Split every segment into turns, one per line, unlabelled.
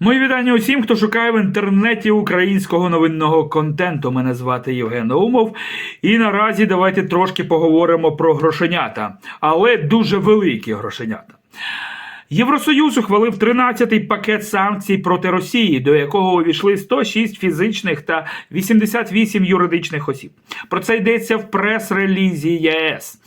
Мої вітання усім, хто шукає в інтернеті українського новинного контенту. Мене звати Євген Наумов. І наразі давайте трошки поговоримо про грошенята, але дуже великі грошенята. Євросоюз ухвалив 13-й пакет санкцій проти Росії, до якого увійшли 106 фізичних та 88 юридичних осіб. Про це йдеться в прес-релізі ЄС.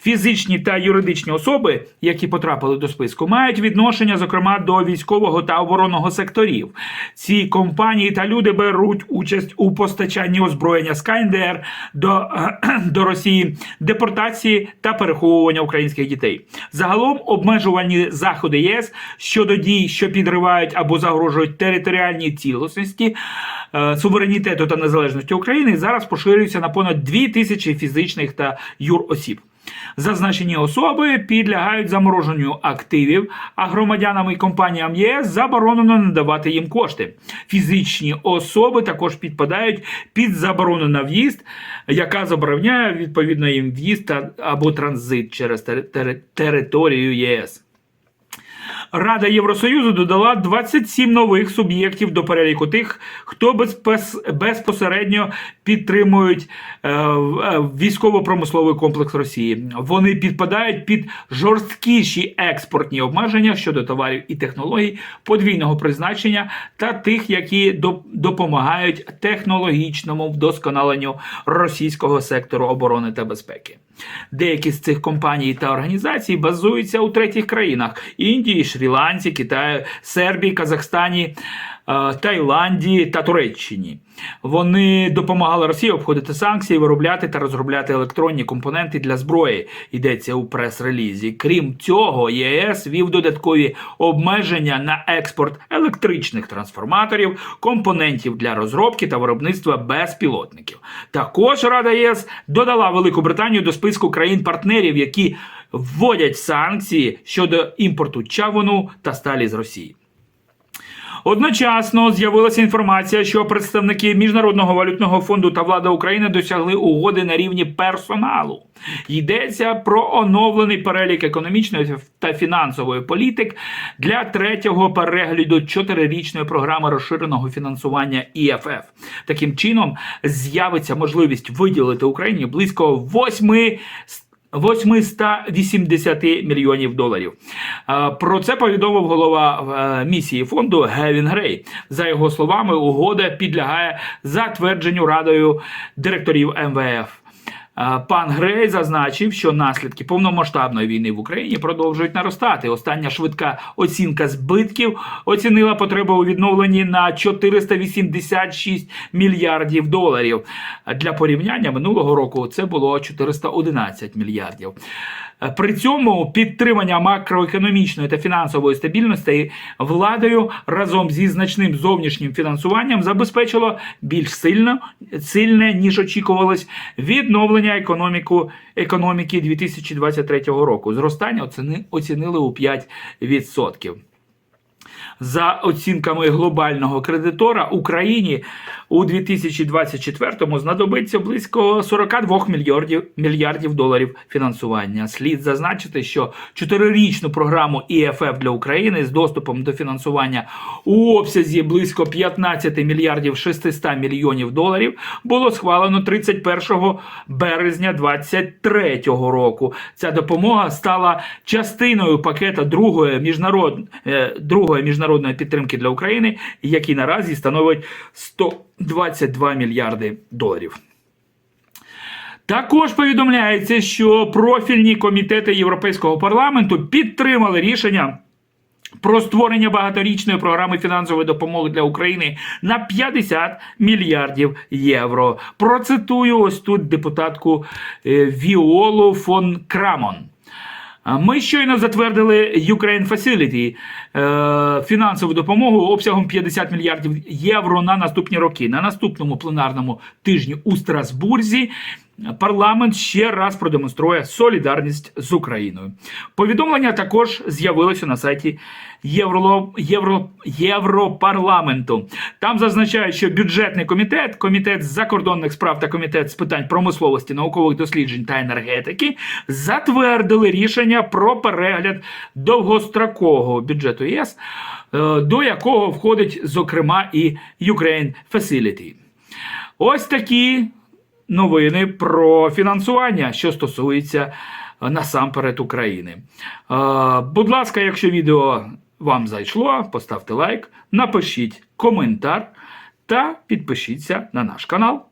Фізичні та юридичні особи, які потрапили до списку, мають відношення, зокрема, до військового та оборонного секторів. Ці компанії та люди беруть участь у постачанні озброєння з КНДР до, до Росії, депортації та переховування українських дітей. Загалом обмежувальні заходи ЄС щодо дій, що підривають або загрожують територіальній цілісності, е, суверенітету та незалежності України, зараз поширюються на понад 2 тисячі фізичних та юросіб. Зазначені особи підлягають замороженню активів, а громадянам і компаніям ЄС заборонено надавати їм кошти. Фізичні особи також підпадають під заборону на в'їзд, яка забороняє відповідно їм в'їзд або транзит через тери- тери- територію ЄС. Рада Євросоюзу додала 27 нових суб'єктів до переліку тих, хто безпосередньо підтримують е, е, військово-промисловий комплекс Росії. Вони підпадають під жорсткіші експортні обмеження щодо товарів і технологій подвійного призначення та тих, які доп- допомагають технологічному вдосконаленню російського сектору оборони та безпеки. Деякі з цих компаній та організацій базуються у третіх країнах: Індії, Шрі-Ланці, Китаю, Сербії, Казахстані, Таїланді та Туреччині. Вони допомагали Росії обходити санкції, виробляти та розробляти електронні компоненти для зброї. Йдеться у прес-релізі. Крім цього, ЄС вів додаткові обмеження на експорт електричних трансформаторів, компонентів для розробки та виробництва безпілотників. Також Рада ЄС додала Велику Британію до списку країн-партнерів, які вводять санкції щодо імпорту чавуну та сталі з Росії. Одночасно з'явилася інформація, що представники Міжнародного валютного фонду та влада України досягли угоди на рівні персоналу. Йдеться про оновлений перелік економічної та фінансової політик для третього перегляду чотирирічної програми розширеного фінансування ІФФ. Таким чином з'явиться можливість виділити Україні близько 8 880 мільйонів доларів. Е, Про це повідомив голова е, місії фонду Гевін Грей. За його словами, угода підлягає затвердженню радою директорів МВФ. Е, Пан Грей зазначив, що наслідки повномасштабної війни в Україні продовжують наростати. Остання швидка оцінка збитків оцінила потребу у відновленні на 486 мільярдів доларів. Для порівняння минулого року це було 411 мільярдів. При цьому підтримання макроекономічної та фінансової стабільності владою разом зі значним зовнішнім фінансуванням забезпечило більш сильно сильне ніж очікувалось відновлення економіку економіки 2023 року. Зростання оцінили у 5%. За оцінками глобального кредитора Україні у 2024-му знадобиться близько 42 мільярдів, мільярдів доларів фінансування. Слід зазначити, що чотирирічну програму ІФФ для України з доступом до фінансування у обсязі близько 15 мільярдів 600 мільйонів доларів було схвалено 31 березня 2023 року. Ця допомога стала частиною пакета другої міжнарод... е, другої міжнародної підтримки для України, який наразі становить 122 мільярди доларів. Також повідомляється, що профільні комітети Європейського парламенту підтримали рішення. Про створення багаторічної програми фінансової допомоги для України на 50 мільярдів євро. Процитую ось тут депутатку е, Віолу фон Крамон. Ми щойно затвердили Ukraine Facility фінансову допомогу обсягом 50 мільярдів євро на наступні роки. На наступному пленарному тижні у Страсбурзі парламент ще раз продемонструє солідарність з Україною. Повідомлення також з'явилося на сайті Євро, Євро, Європарламенту. Там зазначають, що бюджетний комітет, комітет з закордонних справ та комітет з питань промисловості, наукових досліджень та енергетики затвердили рішення про перегляд довгострокового бюджету ЄС, е, до якого входить, зокрема, і Ukraine Facility. Ось такі новини про фінансування, що стосується е, насамперед України. Е, Будь ласка, якщо відео вам зайшло, поставте лайк, напишіть коментар та підпишіться на наш канал.